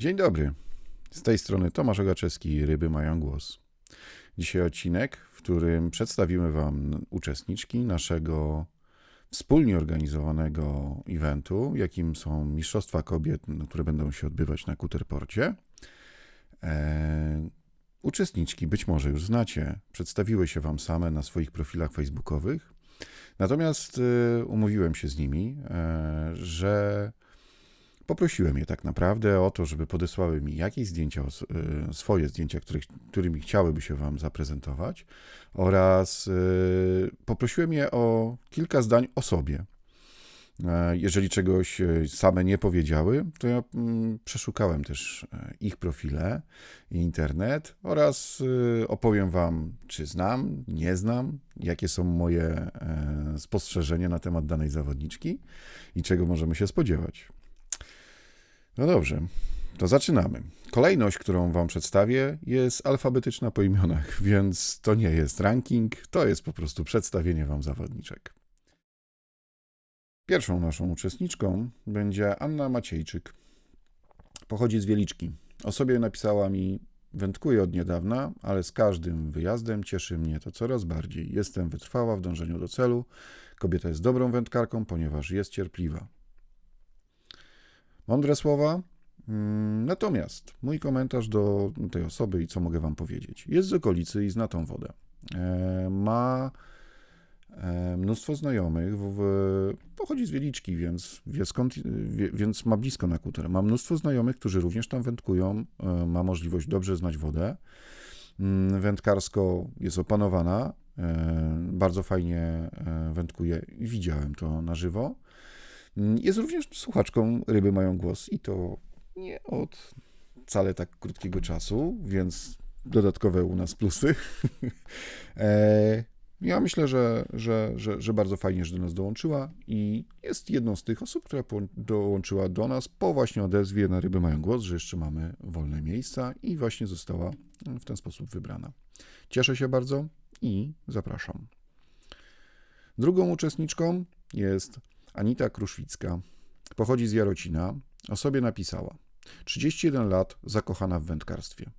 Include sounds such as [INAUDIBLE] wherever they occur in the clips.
Dzień dobry. Z tej strony Tomasz Ogaczewski, Ryby mają głos. Dzisiaj odcinek, w którym przedstawimy Wam uczestniczki naszego wspólnie organizowanego eventu, jakim są Mistrzostwa Kobiet, które będą się odbywać na Kuterporcie. Eee, uczestniczki być może już znacie, przedstawiły się Wam same na swoich profilach facebookowych. Natomiast e, umówiłem się z nimi, e, że Poprosiłem je tak naprawdę o to, żeby podesłały mi jakieś zdjęcia, y, swoje zdjęcia, których, którymi chciałyby się Wam zaprezentować, oraz y, poprosiłem je o kilka zdań o sobie. E, jeżeli czegoś y, same nie powiedziały, to ja mm, przeszukałem też e, ich profile i internet oraz opowiem Wam, czy znam, nie znam, jakie są moje e, spostrzeżenia na temat danej zawodniczki i czego możemy się spodziewać. No dobrze, to zaczynamy. Kolejność, którą Wam przedstawię, jest alfabetyczna po imionach, [LAUGHS] więc to nie jest ranking, to jest po prostu przedstawienie Wam zawodniczek. Pierwszą naszą uczestniczką będzie Anna Maciejczyk. Pochodzi z Wieliczki. O sobie napisała mi: Wędkuję od niedawna, ale z każdym wyjazdem cieszy mnie to coraz bardziej. Jestem wytrwała w dążeniu do celu. Kobieta jest dobrą wędkarką, ponieważ jest cierpliwa. Mądre słowa. Mm, natomiast mój komentarz do tej osoby i co mogę Wam powiedzieć. Jest z okolicy i zna tą wodę. E, ma e, mnóstwo znajomych, w, pochodzi z Wieliczki, więc, wie skąd, wie, więc ma blisko na kuter. Ma mnóstwo znajomych, którzy również tam wędkują, e, ma możliwość dobrze znać wodę. Mm, wędkarsko jest opanowana, bardzo fajnie wędkuje i widziałem to na żywo. Jest również słuchaczką Ryby mają głos i to nie od wcale tak krótkiego czasu, więc dodatkowe u nas plusy. [LAUGHS] E, ja myślę, że, że, że, że, bardzo fajnie, że do nas dołączyła i jest jedną z tych osób, która dołączyła do nas po właśnie odezwie na Ryby Mają Głos, że jeszcze mamy wolne miejsca i właśnie została w ten sposób wybrana. Cieszę się bardzo i zapraszam. Drugą uczestniczką jest Anita Kruszwicka. Pochodzi z Jarocina. O sobie napisała. 31 lat, zakochana w wędkarstwie.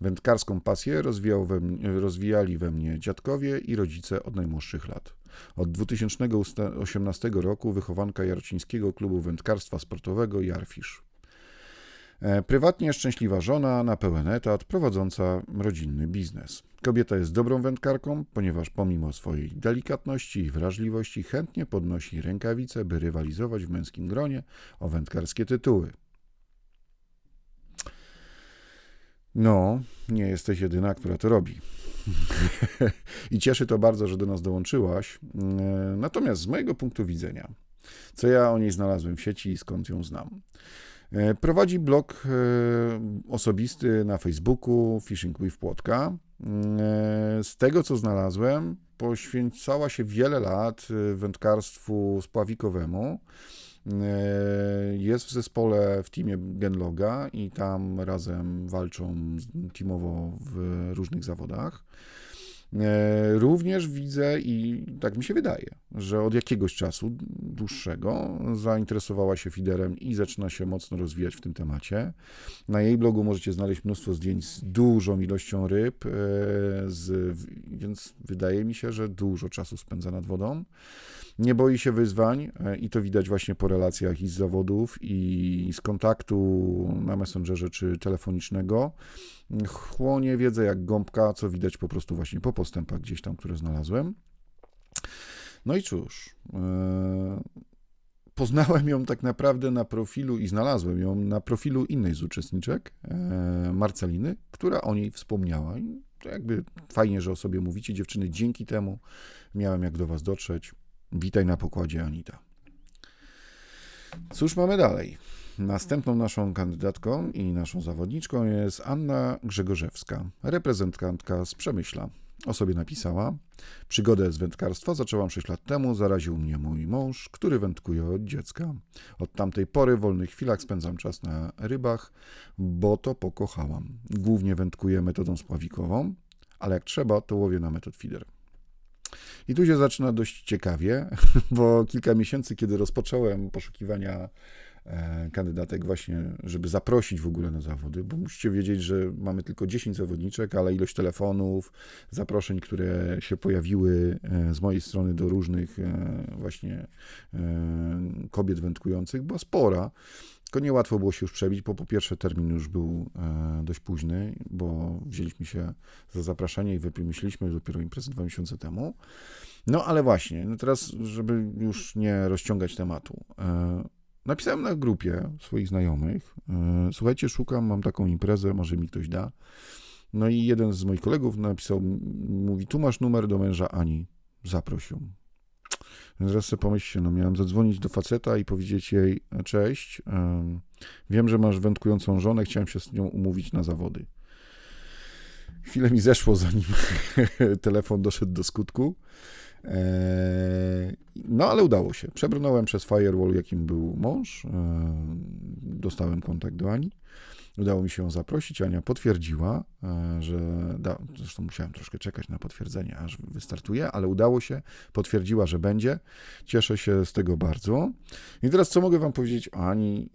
Wędkarską pasję we mnie, rozwijali we mnie dziadkowie i rodzice od najmłodszych lat. Od 2018 roku wychowanka Jarocińskiego Klubu Wędkarstwa Sportowego Jarfisz. E, prywatnie szczęśliwa żona na pełen etat, prowadząca rodzinny biznes. Kobieta jest dobrą wędkarką, ponieważ pomimo swojej delikatności i wrażliwości chętnie podnosi rękawice, by rywalizować w męskim gronie o wędkarskie tytuły. No, nie jesteś jedyna, która to robi. [LAUGHS] I cieszy to bardzo, że do nas dołączyłaś. E, natomiast z mojego punktu widzenia, co ja o niej znalazłem w sieci i skąd ją znam. E, prowadzi blog e, osobisty na Facebooku Fishing with Płotka. E, z tego co znalazłem, poświęcała się wiele lat wędkarstwu spławikowemu. Jest w zespole w teamie Genloga i tam razem walczą teamowo w różnych zawodach. Również widzę i tak mi się wydaje, że od jakiegoś czasu dłuższego zainteresowała się fiderem i zaczyna się mocno rozwijać w tym temacie. Na jej blogu możecie znaleźć mnóstwo zdjęć z dużą ilością ryb, e, z, więc wydaje mi się, że dużo czasu spędza nad wodą. Nie boi się wyzwań e, i to widać właśnie po relacjach i z zawodów, i z kontaktu na Messengerze czy telefonicznego. Chłonie wiedzę jak gąbka, co widać po prostu właśnie po postępach gdzieś tam, które znalazłem. No i cóż, e, poznałem ją tak naprawdę na profilu i znalazłem ją na profilu innej z uczestniczek, e, Marceliny, która o niej wspomniała. To jakby fajnie, że o sobie mówicie, dziewczyny. Dzięki temu miałem jak do Was dotrzeć. Witaj na pokładzie, Anita. Cóż mamy dalej? Następną naszą kandydatką i naszą zawodniczką jest Anna Grzegorzewska, reprezentantka z Przemyśla. O sobie napisała: Przygodę z wędkarstwa zaczęłam 6 lat temu, zaraził mnie mój mąż, który wędkuje od dziecka. Od tamtej pory w wolnych chwilach spędzam czas na rybach, bo to pokochałam. Głównie wędkuję metodą spławikową, ale jak trzeba, to łowię na metod feeder. I tu się zaczyna dość ciekawie, [LAUGHS] bo kilka miesięcy, kiedy rozpocząłem poszukiwania kandydatek właśnie, żeby zaprosić w ogóle na zawody, bo musicie wiedzieć, że mamy tylko 10 zawodniczek, ale ilość telefonów, zaproszeń, które się pojawiły e, z mojej strony do różnych e, właśnie kobiet wędkujących była spora. Tylko niełatwo było się już przebić, bo po pierwsze termin już był dość późny, bo wzięliśmy się za zapraszanie i wymyśliliśmy dopiero imprezę dwa miesiące temu. No ale właśnie, no teraz, żeby już nie rozciągać tematu. E, napisałem na grupie swoich znajomych, e, słuchajcie, szukam, mam taką imprezę, może mi ktoś da. No i jeden z moich kolegów napisał, mówi, tu masz numer do męża Ani, zaproś ją. Więc teraz sobie pomyślcie, no miałem zadzwonić do faceta i powiedzieć jej, cześć, wiem, że masz wędkującą żonę, chciałem się z nią umówić na zawody. Chwilę mi zeszło, zanim [LAUGHS] telefon doszedł do skutku. Eee, no, ale udało się. Przebrnąłem przez firewall, jakim był mąż. Eee, dostałem kontakt do Ani. Udało mi się ją zaprosić. Ania potwierdziła, eee, że da, zresztą musiałem troszkę czekać na potwierdzenie, aż wystartuje, ale udało się. Potwierdziła, że będzie. Cieszę się z tego bardzo. I teraz co mogę Wam powiedzieć o Ani,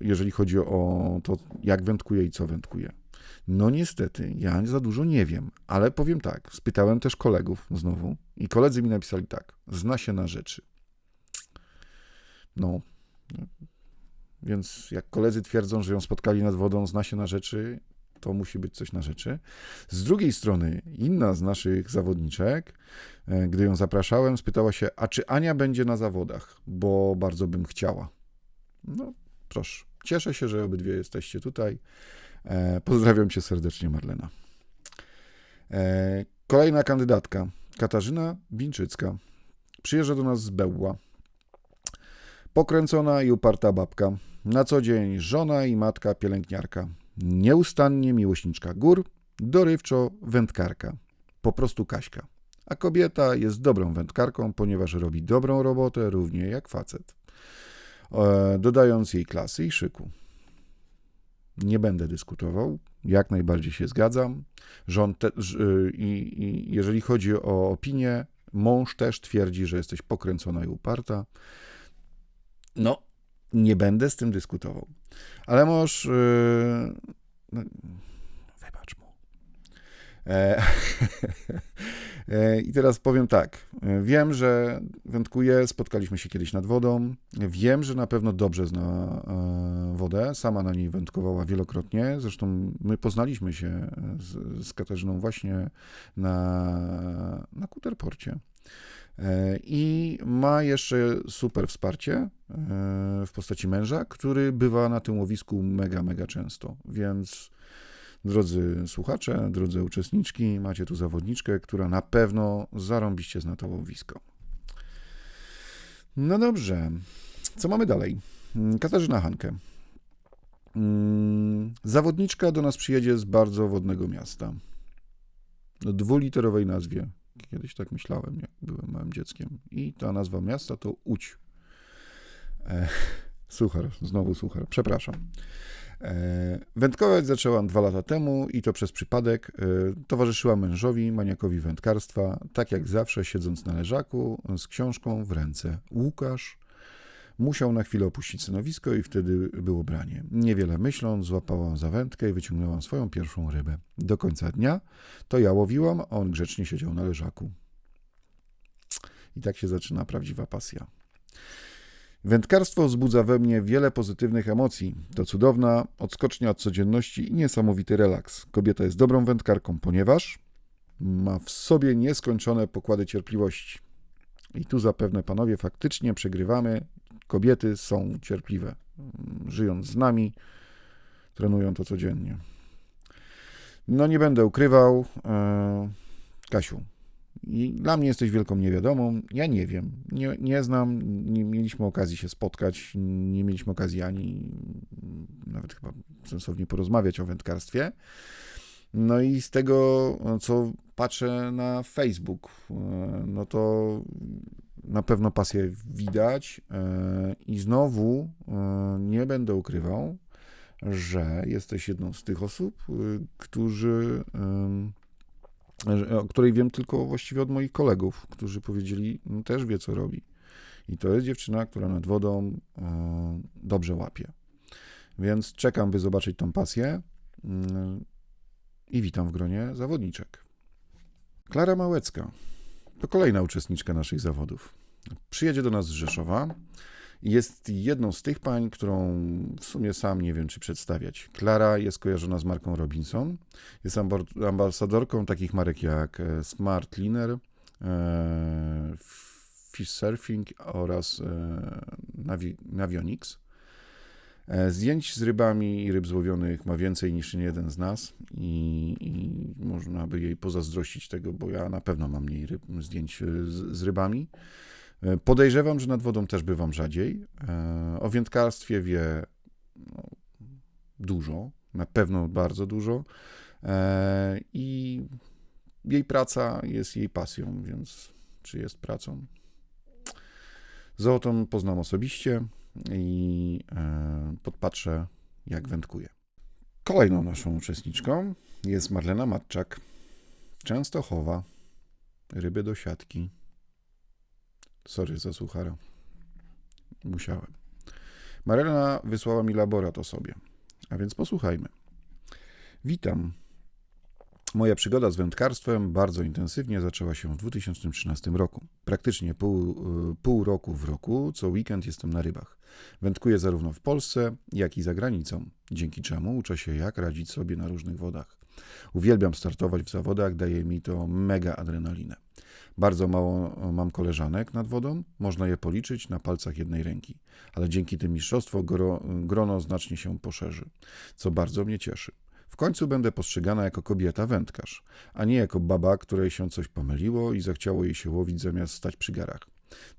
jeżeli chodzi o to, jak wędkuje i co wędkuje. No niestety, ja za dużo nie wiem, ale powiem tak, spytałem też kolegów znowu i koledzy mi napisali tak, zna się na rzeczy. No, więc jak koledzy twierdzą, że ją spotkali nad wodą, zna się na rzeczy, to musi być coś na rzeczy. Z drugiej strony, inna z naszych zawodniczek, e, gdy ją zapraszałem, spytała się, a czy Ania będzie na zawodach, bo bardzo bym chciała. No, proszę. Cieszę się, że obydwie jesteście tutaj. E, pozdrawiam cię serdecznie, Marlena. E, kolejna kandydatka, Katarzyna Bińczycka. Przyjeżdża do nas z Bełła. Pokręcona i uparta babka. Na co dzień żona i matka pielęgniarka. Nieustannie miłośniczka gór, dorywczo wędkarka. Po prostu Kaśka. A kobieta jest dobrą wędkarką, ponieważ robi dobrą robotę, równie jak facet. E, dodając jej klasy i szyku. Nie będę dyskutował, jak najbardziej się zgadzam. Rząd te, i, i jeżeli chodzi o opinię, mąż też twierdzi, że jesteś pokręcona i uparta. No, nie będę z tym dyskutował. Ale mąż. Yy, wybacz mu. E, [LAUGHS] E, I teraz powiem tak. Wiem, że wędkuję, spotkaliśmy się kiedyś nad wodą. Wiem, że na pewno dobrze zna e, wodę. Sama na niej wędkowała wielokrotnie. Zresztą my poznaliśmy się z, z Katarzyną właśnie na, na Kuterporcie. I ma jeszcze super wsparcie w postaci męża, który bywa na tym łowisku mega, mega często. Więc Drodzy słuchacze, drodzy uczestniczki, macie tu zawodniczkę, która na pewno zarąbiście zna to łowisko. No dobrze, co mamy dalej? Katarzyna Hankę. Mm, zawodniczka do nas przyjedzie z bardzo wodnego miasta. O dwuliterowej nazwie. Kiedyś tak myślałem, jak byłem małym dzieckiem. I ta nazwa miasta to Łódź. E, suchar, znowu suchar, przepraszam. E, wędkować zaczęłam dwa lata temu i to przez przypadek. E, towarzyszyła mężowi, maniakowi wędkarstwa, tak jak zawsze siedząc na leżaku z książką w ręce. Łukasz musiał na chwilę opuścić stanowisko i wtedy było branie. Niewiele myśląc, złapałam za wędkę i wyciągnęłam swoją pierwszą rybę. Do końca dnia to ja łowiłam, a on grzecznie siedział na leżaku. I tak się zaczyna prawdziwa pasja. Wędkarstwo wzbudza we mnie wiele pozytywnych emocji. To cudowna odskocznia od codzienności i niesamowity relaks. Kobieta jest dobrą wędkarką, ponieważ ma w sobie nieskończone pokłady cierpliwości. I tu zapewne panowie faktycznie przegrywamy. Kobiety są cierpliwe. Żyjąc z nami, trenują to codziennie. No nie będę ukrywał. E, Kasiu, dla mnie jesteś wielką niewiadomą. Ja nie wiem, nie, nie znam, nie mieliśmy okazji się spotkać, nie mieliśmy okazji ani nawet chyba sensownie porozmawiać o wędkarstwie. No i z tego, co patrzę na Facebook, no to na pewno pasję widać i znowu nie będę ukrywał, że jesteś jedną z tych osób, którzy o której wiem tylko właściwie od moich kolegów, którzy powiedzieli, no też wie co robi. I to jest dziewczyna, która nad wodą e, dobrze łapie. Więc czekam, by zobaczyć tą pasję mm, i witam w gronie zawodniczek. Klara Małecka to kolejna uczestniczka naszych zawodów. Przyjedzie do nas z Rzeszowa jest jedną z tych pań, którą w sumie sam nie wiem, czy przedstawiać. Klara jest kojarzona z marką Robinson. Jest ambasadorką takich marek jak e, Smart Cleaner, e, Fish Surfing oraz e, Navi- Navionics. E, Zdjęć z rybami i ryb złowionych ma więcej niż jeden z nas i, i można by jej pozazdrościć tego, bo ja na pewno mam mniej ryb, zdjęć e, z, z rybami. E, Podejrzewam, że nad wodą też bywam rzadziej. O wędkarstwie wie no, dużo, na pewno bardzo dużo i jej praca jest jej pasją, więc czy jest pracą? Zolotą poznam osobiście i e, podpatrzę, jak wędkuje. Kolejną naszą uczestniczką jest Marlena Matczak. Częstochowa. Ryby do siatki. Sorry za suchara. Musiałem. Marlena wysłała mi laborat o sobie. A więc posłuchajmy. Witam. Moja przygoda z wędkarstwem bardzo intensywnie zaczęła się w 2013 roku. Praktycznie pół, y, pół roku w roku, co weekend jestem na rybach. Wędkuję zarówno w Polsce, jak i za granicą, dzięki czemu uczę się, jak radzić sobie na różnych wodach. Uwielbiam startować w zawodach, daje mi to mega adrenalinę. Bardzo mało mam koleżanek nad wodą, można je policzyć na palcach jednej ręki, ale dzięki tym mistrzostwom gro, grono znacznie się poszerzy, co bardzo mnie cieszy. W końcu będę postrzegana jako kobieta wędkarz, a nie jako baba, której się coś pomyliło i zachciało jej się łowić zamiast stać przy garach.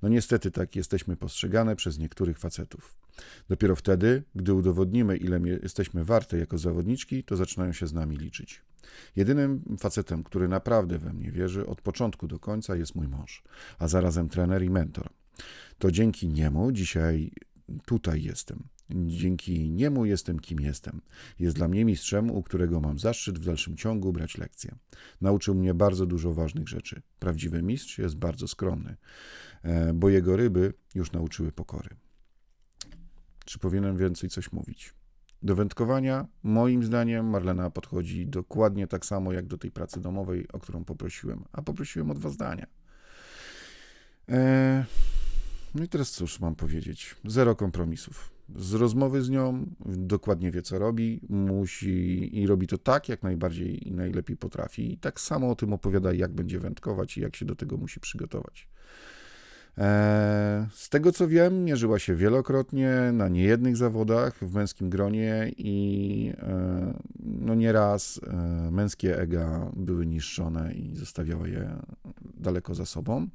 No niestety tak jesteśmy postrzegane przez niektórych facetów. Dopiero wtedy, gdy udowodnimy, ile jesteśmy warte jako zawodniczki, to zaczynają się z nami liczyć. Jedynym facetem, który naprawdę we mnie wierzy od początku do końca jest mój mąż, a zarazem trener i mentor. To dzięki niemu dzisiaj tutaj jestem. Dzięki niemu jestem kim jestem. Jest dla mnie mistrzem, u którego mam zaszczyt w dalszym ciągu brać lekcje. Nauczył mnie bardzo dużo ważnych rzeczy. Prawdziwy mistrz jest bardzo skromny, e, bo jego ryby już nauczyły pokory. Czy powinienem więcej coś mówić? Do wędkowania, moim zdaniem, Marlena podchodzi dokładnie tak samo jak do tej pracy domowej, o którą poprosiłem. A poprosiłem o dwa zdania. E, no i teraz cóż mam powiedzieć? Zero kompromisów. Z rozmowy z nią dokładnie wie, co robi, musi i robi to tak, jak najbardziej i najlepiej potrafi. I tak samo o tym opowiada, jak będzie wędkować i jak się do tego musi przygotować. E, Z tego co wiem, mierzyła się wielokrotnie na niejednych zawodach w męskim gronie i e, no nieraz e, męskie ega były niszczone i zostawiała je daleko za sobą.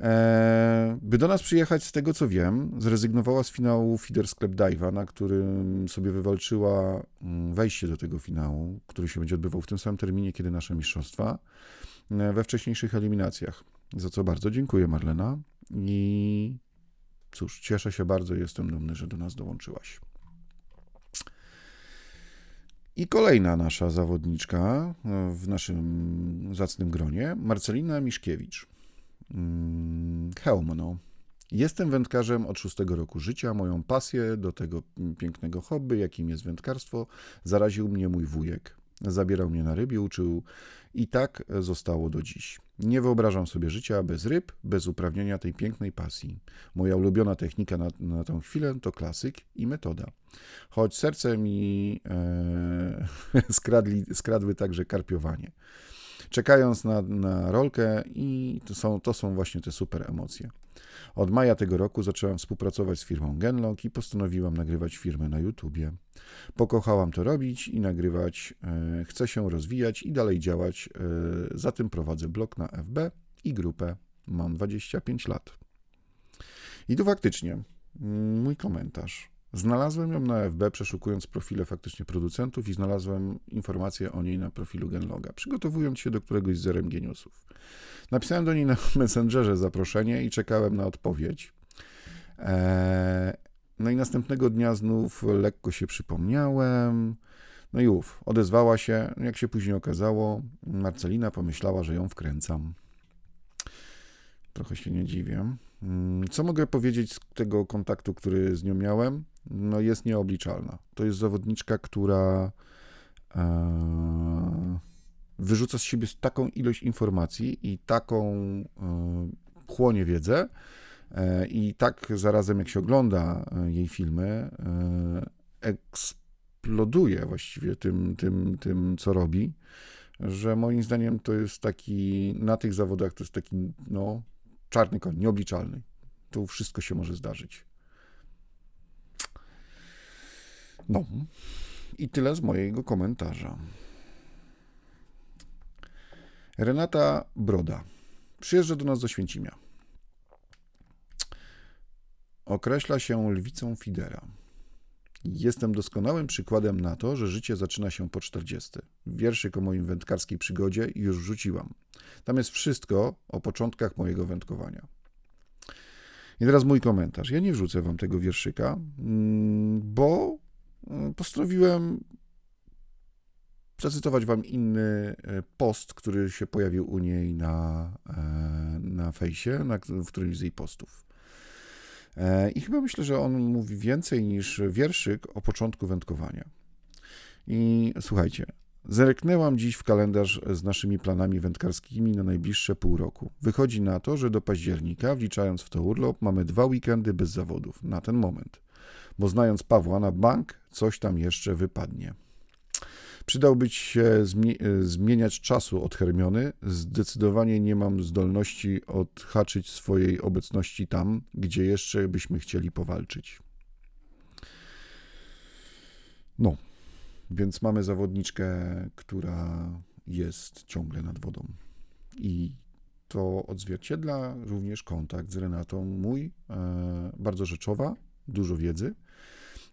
E, By do nas przyjechać, z tego co wiem, zrezygnowała z finału Feeder Sklep Dive'a, na którym sobie wywalczyła mm, wejście do tego finału, który się będzie odbywał w tym samym terminie, kiedy nasze mistrzostwa, e, we wcześniejszych eliminacjach. Za co bardzo dziękuję, Marlena. I cóż, cieszę się bardzo jestem dumny, że do nas dołączyłaś. I kolejna nasza zawodniczka e, w naszym zacnym gronie, Marcelina Miszkiewicz. Mm, Hełmno. Jestem wędkarzem od szóstego roku życia. Moją pasję do tego pięknego hobby, jakim jest wędkarstwo, zaraził mnie mój wujek. Zabierał mnie na ryby, uczył i tak zostało do dziś. Nie wyobrażam sobie życia bez ryb, bez uprawnienia tej pięknej pasji. Moja ulubiona technika na, na tą chwilę to klasyk i metoda. Choć serce mi e, [LAUGHS] skradli, skradły także karpiowanie czekając na, na rolkę i to są, to są właśnie te super emocje. Od maja tego roku zacząłem współpracować z firmą Genlong i postanowiłam nagrywać firmę na YouTubie. Pokochałam to robić i nagrywać, e, chcę się rozwijać i dalej działać, e, za tym prowadzę blog na FB i grupę. Mam 25 lat. I tu faktycznie mm, mój komentarz. Znalazłem ją na FB, przeszukując profile faktycznie producentów i znalazłem informację o niej na profilu Genloga, przygotowując się do któregoś z Newsów. Napisałem do niej na [LAUGHS] Messengerze zaproszenie i czekałem na odpowiedź. Eee, no i następnego dnia znów lekko się przypomniałem. No i ów, odezwała się. Jak się później okazało, Marcelina pomyślała, że ją wkręcam. Trochę się nie dziwię. Mm, Co mogę powiedzieć z tego kontaktu, który z nią miałem? No jest nieobliczalna. To jest zawodniczka, która e, wyrzuca z siebie taką ilość informacji i taką e, chłonie wiedzę e, i tak zarazem jak się ogląda jej filmy, eksploduje właściwie tym, tym, tym, co robi, że moim zdaniem to jest taki, na tych zawodach to jest taki, no, czarny koń, nieobliczalny. Tu wszystko się może zdarzyć. No. I tyle z mojego komentarza. Renata Broda. Przyjeżdża do nas do Święcimia. Określa się lwicą Fidera. Jestem doskonałym przykładem na to, że życie zaczyna się po 40. Wierszyk o moim wędkarskiej przygodzie już wrzuciłam. Tam jest wszystko o początkach mojego wędkowania. I teraz mój komentarz. Ja nie wrzucę wam tego wierszyka, mm, bo postanowiłem zacytować wam inny e, post, który się pojawił u niej na, e, na fejsie, na, w którymś z jej postów. E, I chyba myślę, że on mówi więcej niż wierszyk o początku wędkowania. I słuchajcie, zerknęłam dziś w kalendarz z naszymi planami wędkarskimi na najbliższe pół roku. Wychodzi na to, że do października, wliczając w to urlop, mamy dwa weekendy bez zawodów na ten moment. Bo znając Pawła na bank, coś tam jeszcze wypadnie. Przydałby ci się zmie- zmieniać czasu od Hermiony. Zdecydowanie nie mam zdolności odhaczyć swojej obecności tam, gdzie jeszcze byśmy chcieli powalczyć. No, więc mamy zawodniczkę, która jest ciągle nad wodą. I to odzwierciedla również kontakt z Renatą, mój, e, bardzo rzeczowa, dużo wiedzy.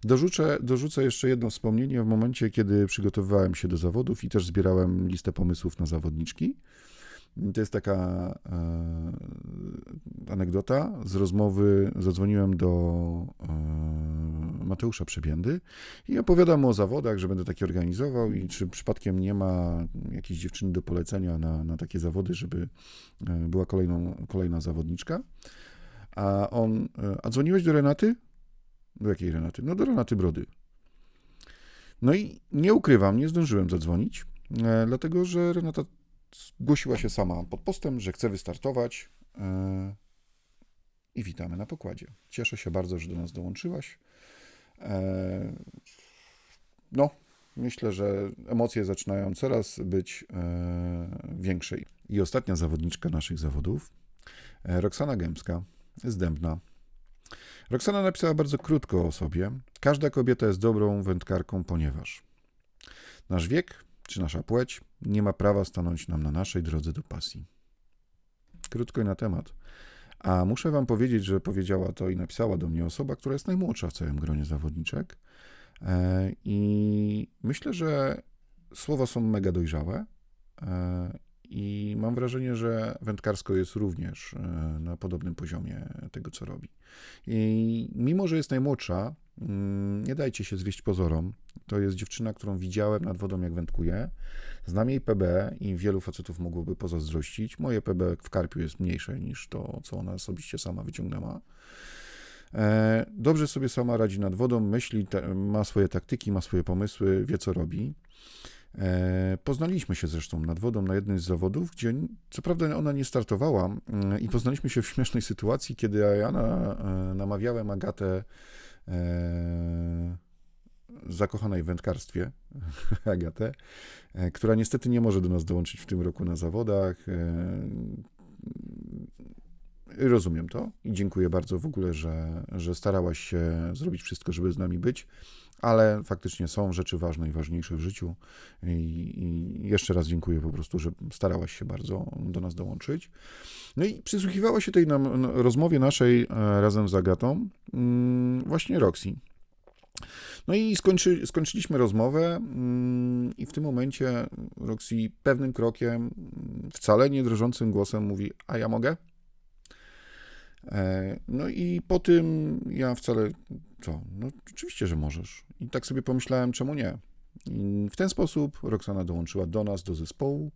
Dorzucę, dorzucę jeszcze jedno wspomnienie w momencie, kiedy przygotowywałem się do zawodów i też zbierałem listę pomysłów na zawodniczki. To jest taka e, anegdota z rozmowy. Zadzwoniłem do e, Mateusza Przebiędy i opowiadam o zawodach, że będę takie organizował i czy przypadkiem nie ma jakiejś dziewczyny do polecenia na, na takie zawody, żeby e, była kolejną, kolejna zawodniczka. A on, e, a dzwoniłeś do Renaty? Do jakiej Renaty? No do Renaty Brody. No i nie ukrywam, nie zdążyłem zadzwonić, e, dlatego że Renata zgłosiła się sama pod postem, że chce wystartować e, i witamy na pokładzie. Cieszę się bardzo, że do nas dołączyłaś. E, no, myślę, że emocje zaczynają coraz być większe. I ostatnia zawodniczka naszych zawodów, Roxana Gębska z Dębna. Roxana napisała bardzo krótko o sobie. Każda kobieta jest dobrą wędkarką, ponieważ nasz wiek czy nasza płeć nie ma prawa stanąć nam na naszej drodze do pasji. Krótko i na temat. A muszę Wam powiedzieć, że powiedziała to i napisała do mnie osoba, która jest najmłodsza w całym gronie zawodniczek. E, I myślę, że słowa są mega dojrzałe. I mam wrażenie, że wędkarsko jest również e, na podobnym poziomie tego, co robi. I mimo, że jest najmłodsza, mm, nie dajcie się zwieść pozorom. To jest dziewczyna, którą widziałem nad wodą, jak wędkuje. Znam jej PB i wielu facetów mogłoby pozazdrościć. Moje PB w karpiu jest mniejsze niż to, co ona osobiście sama wyciągnęła. E, Dobrze sobie sama radzi nad wodą, myśli, ma swoje taktyki, ma swoje pomysły, wie co robi. E, Poznaliśmy się zresztą nad wodą na jednym z zawodów, gdzie co prawda ona nie startowała mm, i poznaliśmy się w śmiesznej sytuacji, kiedy ja na, e, namawiałem Agatę e, zakochanej w wędkarstwie, [LAUGHS] Agatę, która niestety nie może do nas dołączyć w tym roku na zawodach. Rozumiem to i dziękuję bardzo w ogóle, że, że starałaś się zrobić wszystko, żeby z nami być, ale faktycznie są rzeczy ważne i ważniejsze w życiu i, i jeszcze raz dziękuję po prostu, że starałaś się bardzo do nas dołączyć. No i przysłuchiwała się tej nam, rozmowie naszej e, razem z Agatą mm, właśnie Roxy. No i skończy, skończyliśmy rozmowę mm, i w tym momencie Roxy pewnym krokiem, mm, wcale nie drżącym głosem mówi, a ja mogę? E, No i po tym ja wcale, co, no oczywiście, że możesz. I tak sobie pomyślałem, czemu nie? I w ten sposób Roxana dołączyła do nas, do zespołu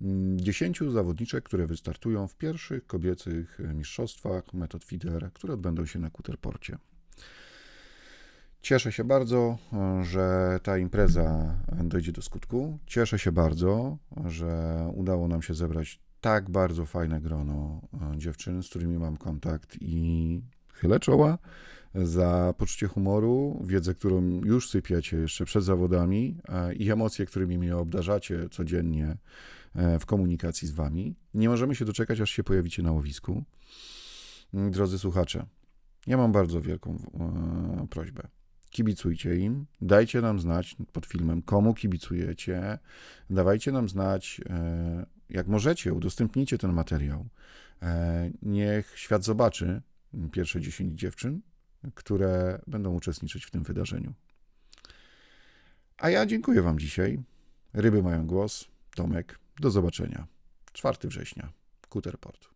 mm, 10 zawodniczek, które wystartują w pierwszych kobiecych mistrzostwach metod FIDER, które odbędą się na Kuterporcie. Cieszę się bardzo, że ta impreza dojdzie do skutku. Cieszę się bardzo, że udało nam się zebrać tak bardzo fajne grono e, dziewczyn, z którymi mam kontakt i chylę czoła za poczucie humoru, wiedzę, którą już sypiecie jeszcze przed zawodami e, i emocje, którymi mnie obdarzacie codziennie e, w komunikacji z wami. Nie możemy się doczekać, aż się pojawicie na łowisku. Drodzy słuchacze, ja mam bardzo wielką prośbę. Kibicujcie im, dajcie nam znać pod filmem, komu kibicujecie, dawajcie nam znać, jak możecie, udostępnijcie ten materiał. E, Niech świat zobaczy pierwsze 10 dziewczyn, które będą uczestniczyć w tym wydarzeniu. A ja dziękuję Wam dzisiaj. Ryby mają głos. Tomek, do zobaczenia. 4 września, Kuterport.